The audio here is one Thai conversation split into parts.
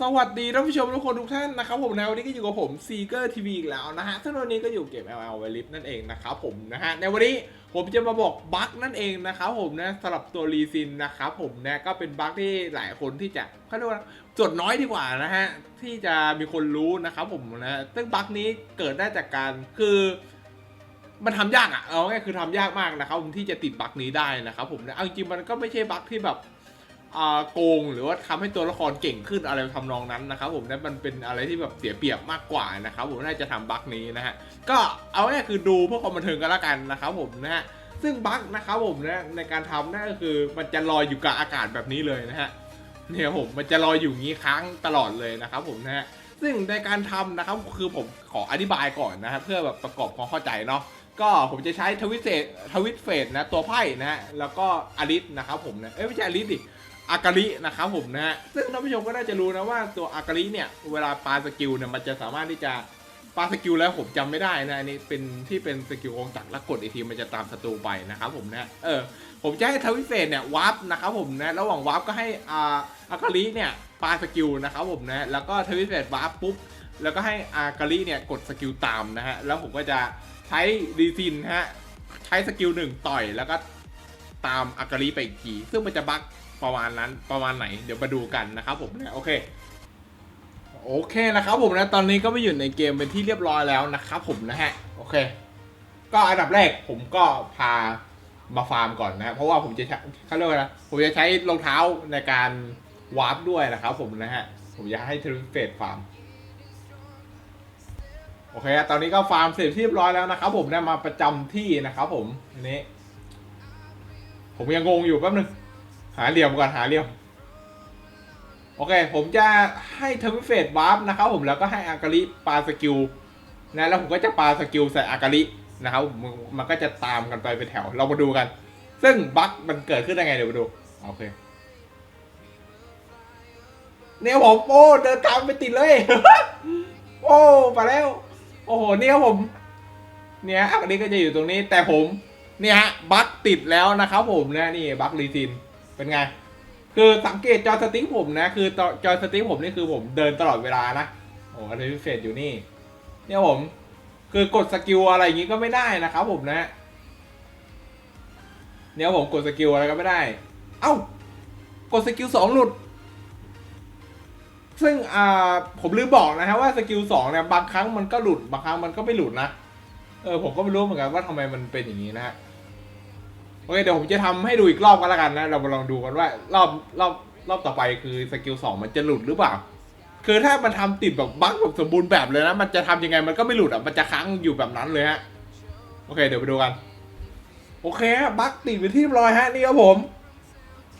สวัสดีท่านผู้ชมทุกคนทุกท่านนะครับผมนะวันนี้ก็อยู่กับผมซีเกอร์ทีวีอีกแล้วนะฮะซึ่งวันนี้ก็อยู่เกม LL w i l i f นั่นเองนะครับผมนะฮะในวันนี้ผมจะมาบอกบั๊กนั่นเองนะครับผมนะสำหรับตัวรีซินนะครับผมนะก็เป็นบั๊กที่หลายคนที่จะเขาเรียกว่าส่วนน้อยดีกว่านะฮะที่จะมีคนรู้นะครับผมนะซึ่งบั๊กนี้เกิดได้จากการคือมันทำยากอะเอาง่ายคือทำยากมากนะครับผมที่จะติดบั๊กนี้ได้นะครับผมนะเอาจริงมันก็ไม่ใช่บั๊กที่แบบ โกงหรือว่าทำให้ตัวละครเก่งขึ้นอะไรทำนองนั้นนะครับผมนะมันเป็นอะไรที่แบบเสียเปรียบมากกว่านะครับผมน่าจะทำบั๊กนี้นะฮะก็เอาง่คือดูเพื่อความบันเทิงกันละกันนะครับผมนะฮะซึ่งบั๊กนะครับผมนะในการทำนั่นก็คือมันจะลอยอยู่กับอากาศแบบนี้เลยนะฮะเนี่ยผมมันจะลอยอยู่งี้ค้างตลอดเลยนะครับผมนะฮะซึ่งในการทำนะครับคือผมขออธิบายก่อนนะครับเพื่อแบบประกอบความเข้าใจเนาะก็ผมจะใช้ทวิตเฟสทวิตเฟสนะตัวไพ่นะฮะแล้วก็อลิสนะครับผมนะเอ้ยไม่ใช่อลิสดิ อากาลินะครับผมนะฮะซึ่งท่านผู้ชมก็น่าจะรู้นะว่าตัวอากาลิเนี่ยเวลาปาสกิลเนี่ยมันจะสามารถที่จะปาสกิลแล้วผมจำไม่ได้นะอันนี้เป็นที่เป็นสกิลองจักรแล้วกดอีกทีมันจะตามศัตรูไปนะครับผมนะเออผมจะให้ทวิเฟสเนี่ยวาร์ปนะครับผมนะระหว่างวาร์ปก็ให้อาอากาลิเนี่ยปาสกิลนะครับผมนะแล้วก็ทวิเฟสวาร์ปปุ๊บแล้วก็ให้อากาลิเนี่ยกดสกิลตามนะฮะแล้วผมก็จะใช้ดีซินฮะใช้สกิลหนึ่งต่อยแล้วก็ตามอากาลิไปอีกทีซึ่งมันจะบั๊ก ประมาณนั้นประมาณไหนเดี๋ยวมาดูกันนะครับผมนะโอเคโอเคนะครับผมนะตอนนี้ก็ไปอยู่ในเกมเป็นที่เรียบร้อยแล้วนะครับผมนะฮะโอเค ก็อันดับแรกผมก็พามาฟาร์มก่อนนะเพราะว่าผมจะใช้เขาเรียกว่าอะไรผมจะใช้รองเท้าในการวาร์ปด้วยนะครับผมนะฮะผมจะให้ทริเฟตฟาร์มโอเคตอนนี้ก็ฟาร์มเสร็จที่เรียบร้อยแล้วนะครับผมได้มาประจำที่นะครับผมอันนี้ ผมยังงงอยู่แป๊บนึง หาเหลี่ยมก่อนหาเหลี่ยม โอเค ผมจะให้เทอร์มิเฟตวาร์ปนะครับผมแล้วก็ให้อากาลิปาสกิลนะแล้วผมก็จะปาสกิลใส่อากาลินะครับมันมันก็จะตามกันไปเป็นแถวเรามาดูกัน ซึ่งบั๊กมันเกิดขึ้นได้ไงเดี๋ยวมาดูโอเคเนี่ยผมโอ้เดินตามไปติดเลย โอ้ไปแล้ว โอ้โหเนี่ครับผม เนี่ยอันนี้ก็จะอยู่ตรงนี้แต่ผม เนี่ยฮะบั๊กติดแล้วนะครับผมนะนี่บั๊กรีซิน เป็นไง คือสังเกตจอสติ๊กผมนะ คือจอสติ๊กผมนี่คือผมเดินตลอดเวลานะ โอ้อันนี้เฟสอยู่นี่ เนี่ยผม คือกดสกิลอะไรอย่างงี้ก็ไม่ได้นะครับผมนะ เนี่ยผมกดสกิลอะไรก็ไม่ได้ เอ้า กดสกิลสองหลุด ซึ่งอ่าผมลืมบอกนะฮะว่าสกิลสองเนี่ยบางครั้งมันก็หลุดบางครั้งมันก็ไม่หลุดนะ เออผมก็ไม่รู้เหมือนกันว่าทำไมมันเป็นอย่างนี้นะฮะ โอเคเดี๋ยวผมจะทำให้ดูอีกรอบกันแล้วกันนะ เรามาลองดูกันว่ารอบรอบรอบต่อไปคือสกิลสองมันจะหลุดหรือเปล่า คือถ้ามันทำติดแบบบั๊กแบบสมบูรณ์แบบเลยนะ มันจะทำยังไงมันก็ไม่หลุดอะ มันจะค้างอยู่แบบนั้นเลยฮะ โอเค เดี๋ยวไปดูกัน โอเคฮะบั๊กติดไปที่เรียบร้อยฮะนี่ครับผม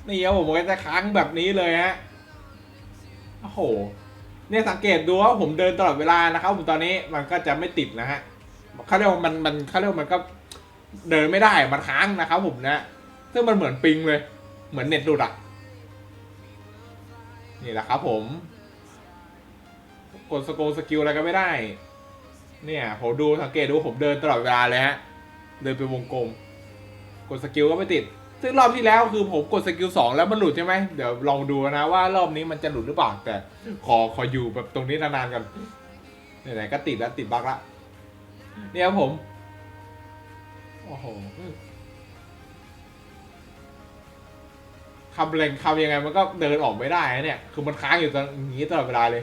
นี่ครับผมมันก็จะค้างแบบนี้เลยฮะ โอ้โห เนี่ยสังเกตดูว่าผมเดินตลอดเวลานะครับผมตอนนี้มันก็จะไม่ติดนะฮะเขาเรียกว่ามันมันเขาเรียกว่ามันก็ เดินไม่ได้มันค้างนะครับผมนะซึ่งมันเหมือนปิงเลย เหมือนเน็ตหลุดอะนี่แหละครับผม กดสโกสกิลอะไรก็ไม่ได้ เนี่ยผมดูสังเกตดูผมเดินตลอดเวลาเลยฮะ เดินเป็นวงกลม กดสกิลก็ไม่ติด ซึ่งรอบที่แล้วคือผมกดสกิลสองแล้วมันหลุดใช่ไหมเดี๋ยวลองดูนะว่ารอบนี้มันจะหลุดหรือเปล่า แต่ขอขออยู่แบบตรงนี้นานๆกันไหนๆก็ติดแล้วติดบั๊กละเนี่ยครับผม อ้โหคำเล็งคำยังไงมันก็เดินออกไม่ได้นะเนี่ย คือมันค้างอยู่ตรงอย่างนี้ตลอดเวลาเลย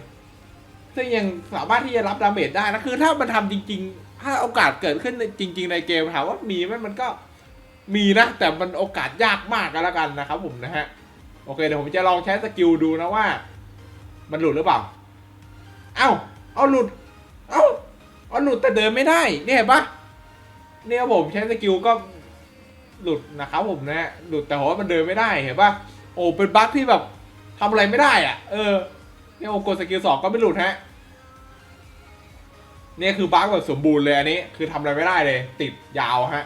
ซึ่งยังสามารถที่จะรับดาเมจได้นะคือถ้ามันทำจริง ๆ ถ้าโอกาสเกิดขึ้นในจริง ๆ ในเกมถามว่ามีไหมมันก็มีนะ แต่มันโอกาสยากมากกันแล้วกันนะครับ ผมนะฮะ โอเคเดี๋ยวผมจะลองใช้สกิลดูนะว่า มันหลุดหรือเปล่า เอ้า เอาหลุด เอ้าเอาหลุดแต่เดินไม่ได้ เนี่ยเห็นปะ เนี่ยผมใช้สกิลก็หลุดนะครับผมนะฮะหลุดแต่ว่ามันเดินไม่ได้เห็นปะโอ้เป็นบั๊กที่แบบทำอะไรไม่ได้อะ เออ เนี่ยผมกดสกิลสองก็ไม่หลุดฮะ เนี่ยคือบั๊กแบบสมบูรณ์เลยอันนี้ คือทำอะไรไม่ได้เลย ติดยาวฮะ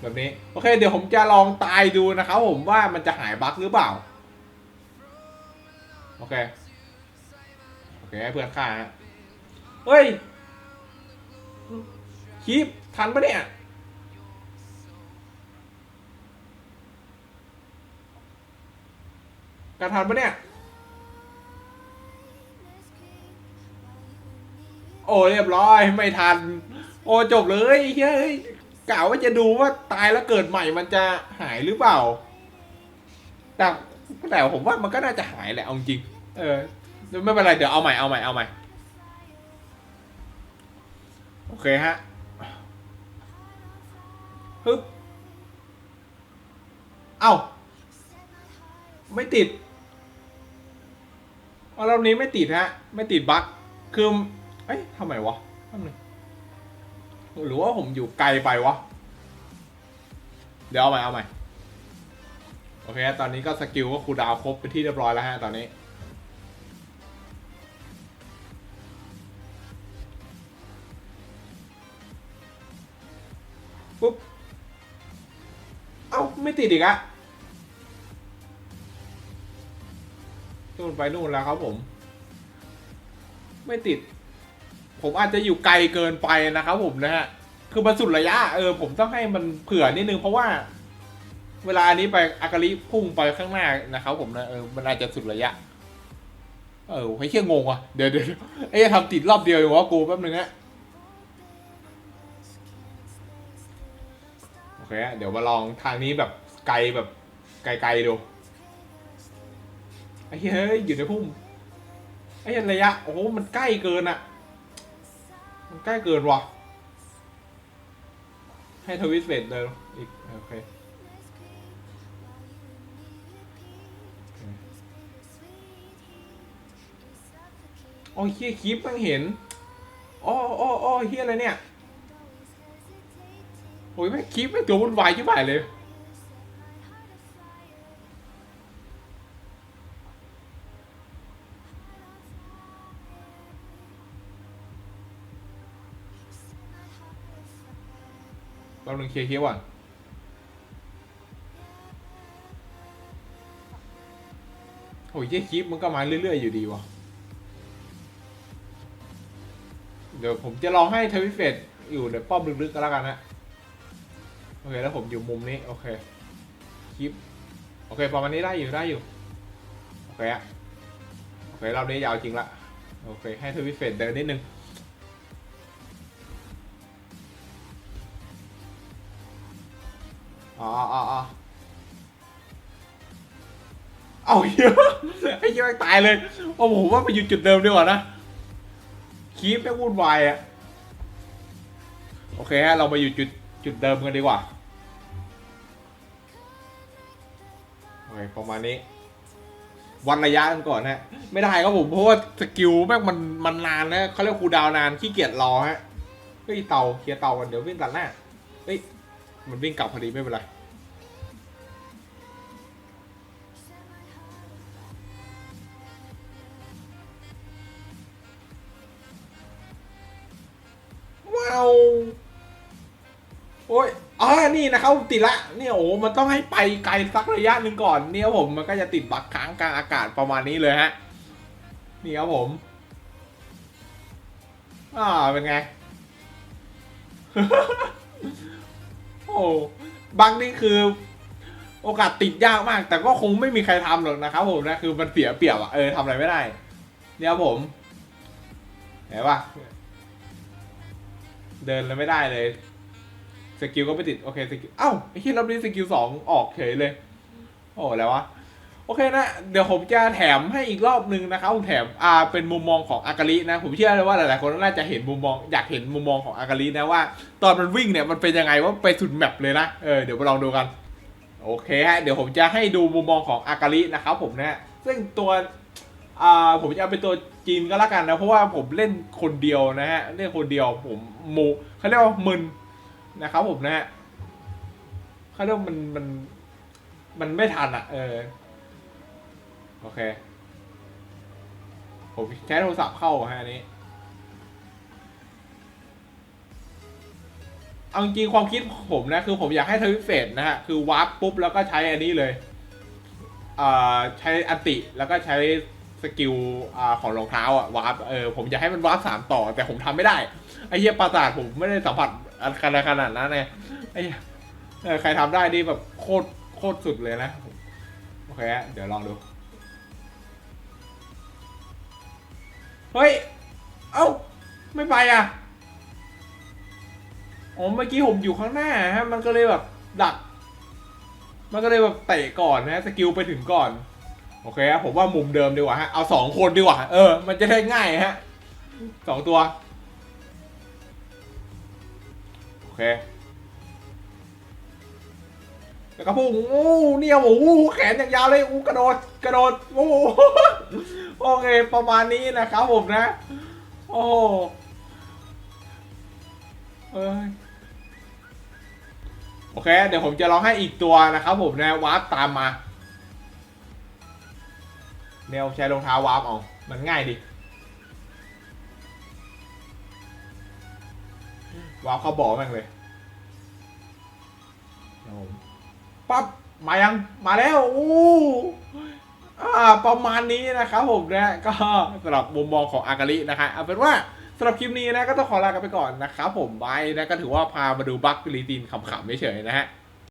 แบบนี้ โอเค เดี๋ยวผมจะลองตายดูนะครับผมว่ามันจะหายบั๊กหรือเปล่า โอเค โอเคเพื่อนฆ่าฮะ เฮ้ยคลิป ทันปะเนี่ยการทันปะเนี่ย โอ้เรียบร้อยไม่ทัน โอ้จบเลยเฮ้ยกะว่าจะดูว่าตายแล้วเกิดใหม่มันจะหายหรือเปล่า แต่แต่ผมว่ามันก็น่าจะหายแหละเอาจริง เออไม่เป็นไรเดี๋ยวเอาใหม่เอาใหม่เอาใหม่ โอเคฮะ ฮึบเอ้า ไม่ติดเอารอบนี้ไม่ติดฮะ ไม่ติดบั๊กคือเอ้ยทำไมวะทำไมหรือว่าผมอยู่ไกลไปวะ เดี๋ยวเอาใหม่เอาใหม่ โอเค ตอนนี้ก็สกิลก็คูดาวครบเป็นที่เรียบร้อยแล้วฮะตอนนี้ ไม่ติดอีกอะนู่นไปนู่นแล้วครับผม ไม่ติด ผมอาจจะอยู่ไกลเกินไปนะครับผมนะฮะ คือมันสุดระยะ เออ ผมต้องให้มันเผื่อนิดนึงเพราะว่า เวลาอันนี้ไปอากาลิพุ่งไปข้างหน้านะครับผมนะเออมันอาจจะสุดระยะ เออให้เชี่ยงงว่ะ เดี๋ยวเดี๋ยวไอ้จะทำติดรอบเดียวอยู่วะกูแป๊บนึงฮะ เคเดี๋ยวมาลองทางนี้แบบไกลแบบไกลๆดูไอ้เฮ้ยอยู่ในพุ่มไอ้เหี้ยระยะโอ้โหมันใกล้เกินอะมันใกล้เกินว่ะ ให้ทวิสเวทเลยอีกโอเคโอ้ยเฮียคลิปมันเห็นอ้ออ้ออ้อเฮียอะไรเนี่ย โอ้ยแม่คลิปไม่ตัววุ่นวายชิบหายเลยแป๊บนึงเคลียร์คลิปก่อนโอ้ยเฮียคลิปมันก็มาเรื่อย ๆ อยู่ดีวะเดี๋ยวผมจะลอให้เทวิเฟตอยู่ในป้อมลึกๆก็แล้วกันนะ โอเคแล้วผมอยู่มุมนี้ โอเคคลิปโอเคประมาณนี้ได้อยู่ได้อยู่ โอเคอะโอเครอบนี้ยาวจริงละ โอเค ให้ทวิเฟตเดินนิดนึงอ๋ออ๋ออ๋อเอาเยอะไอ้เยอะตายเลยโอ้ผมว่าไปอยู่จุดเดิมดีกว่านะคีปไม่วุ่นวายอะโอเคฮะเรามาอยู่จุดจุดเดิมกันดีกว่า โอเคประมาณนี้ วัดระยะกันก่อนฮะ ไม่ได้ครับผมเพราะว่าสกิลแม่งมันมันนานนะเขาเรียกคูดาวน์นานขี้เกียจรอฮะเฮ้ยเตาเคลียร์เตากันเดี๋ยววิ่งตัดหน้าเฮ้ยมันวิ่งกลับพอดีไม่เป็นไรว้าว โอ้ยอ่านี่นะครับติดละเนี่ยโอ้มันต้องให้ไปไกลสักระยะหนึ่งก่อน เนี่ยผมมันก็จะติดบักค้างกลางอากาศประมาณนี้เลยฮะ นี่ครับผมอ่าเป็นไง โอ้บักนี่คือ โอกาสติดยากมาก แต่ก็คงไม่มีใครทำหรอกนะครับผมนะคือมันเสียเปรียบอะเออทำอะไรไม่ได้ เนี่ยครับผมเห็นปะเดินเลยไม่ได้เลย กิลก็ไม่ติดโอเคสกิลเอ้าไอ้ที่รอบนี้สกิลสองออกเฉยเลย โอ้แล้ววะโอเคนะ เดี๋ยวผมจะแถมให้อีกรอบหนึ่งนะครับผมแถมอ่าเป็นมุมมองของอากาลินะ ผมเชื่อเลยว่าหลายๆคนน่าจะเห็นมุมมองอยากเห็นมุมมองของอากาลินะว่า ตอนมันวิ่งเนี่ยมันเป็นยังไงว่าไปสุดแมปเลยนะเออเดี๋ยวมาลองดูกัน โอเคฮะเดี๋ยวผมจะให้ดูมุมมองของอากาลินะครับผมนะซึ่งตัวอ่าผมจะเอาเป็นตัวจีนก็แล้วกันนะเพราะว่าผมเล่นคนเดียวนะฮะเล่นคนเดียวผมโมเขาเรียกว่ามึน นะครับผมนะฮะเขาเรียกว่ามันมันมันไม่ทันอะ เออ โอเค ผมใช้โทรศัพท์เข้าฮะอันนี้ เอาจริงความคิดผมนะ คือผมอยากให้ทวิเฟตนะฮะ คือวาร์ปปุ๊บแล้วก็ใช้อันนี้เลย อ่า ใช้อันติแล้วก็ใช้สกิลอ่าของรองเท้าอะวาร์ปเออผมอยากให้มันวาร์ปสามต่อ แต่ผมทำไม่ได้ไอเหี้ยประสาทผมไม่ได้สัมผัส อันขนาดขนาดนั้นไงไอ้เหี้ยเออใครทำได้นี่แบบโคตรโคตรสุดเลยนะ โอเคฮะเดี๋ยวลองดู เฮ้ย เอ้า ไม่ไปอะอ๋อเมื่อกี้ผมอยู่ข้างหน้าฮะ มันก็เลยแบบดัก มันก็เลยแบบเตะก่อนนะสกิลไปถึงก่อน โอเคครับผมว่ามุมเดิมดีกว่าฮะ เอาสองคนดีกว่า เออ มันจะได้ง่ายฮะสองตัว เค แล้วก็พุ่งอู้เนี่ยโอ้โหแขนอย่างยาวเลยอู้กระโดดกระโดดโอ้โอเคประมาณนี้นะครับผมนะ โอ้โหเอ้ยโอเค เดี๋ยวผมจะลองให้อีกตัวนะครับผมนะวาร์ปตามมาแนวใช้รองเท้าวาร์ปเอา มันง่ายดิ วาร์ปเข้าบ่อแม่งเลยปั๊บมายังมาแล้วอู้อ่าประมาณนี้นะครับผมนะก็สำหรับมุมมองของอากาลินะคะเอาเป็นว่าสำหรับคลิปนี้นะก็ต้องขอลากันไปก่อนนะครับผมบายนะก็ถือว่าพามาดูบัคลีตินขำๆเฉยๆนะฮะ